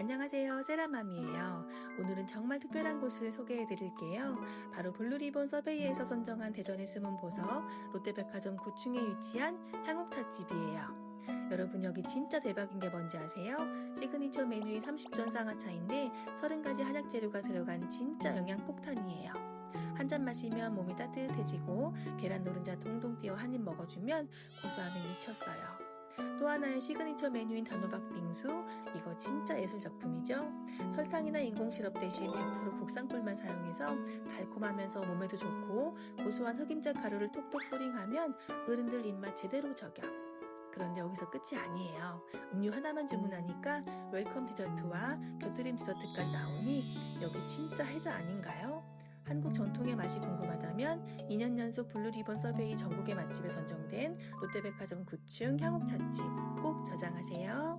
안녕하세요. 세라맘이에요. 오늘은 정말 특별한 곳을 소개해 드릴게요. 바로 블루리본 서베이에서 선정한 대전의 숨은 보석 롯데백화점 9층에 위치한 향옥찻집이에요. 여러분 여기 진짜 대박인 게 뭔지 아세요? 시그니처 메뉴인 30전 쌍화차인데 30가지 한약 재료가 들어간 진짜 영양 폭탄이에요. 한잔 마시면 몸이 따뜻해지고 계란 노른자 동동 띄어 한 입 먹어주면 고소함이 미쳤어요. 또 하나의 시그니처 메뉴인 단호박 빙수 진짜 예술 작품이죠. 설탕이나 인공 시럽 대신 100% 국산 꿀만 사용해서 달콤하면서 몸에도 좋고 고소한 흑임자 가루를 톡톡 뿌링하면 어른들 입맛 제대로 저격. 그런데 여기서 끝이 아니에요. 음료 하나만 주문하니까 웰컴 디저트와 곁들임 디저트까지 나오니 여기 진짜 해자 아닌가요? 한국 전통의 맛이 궁금하다면 2년 연속 블루리본 서베이 전국의 맛집에 선정된 롯데백화점 9층 향옥 찻집 꼭 저장하세요. 와.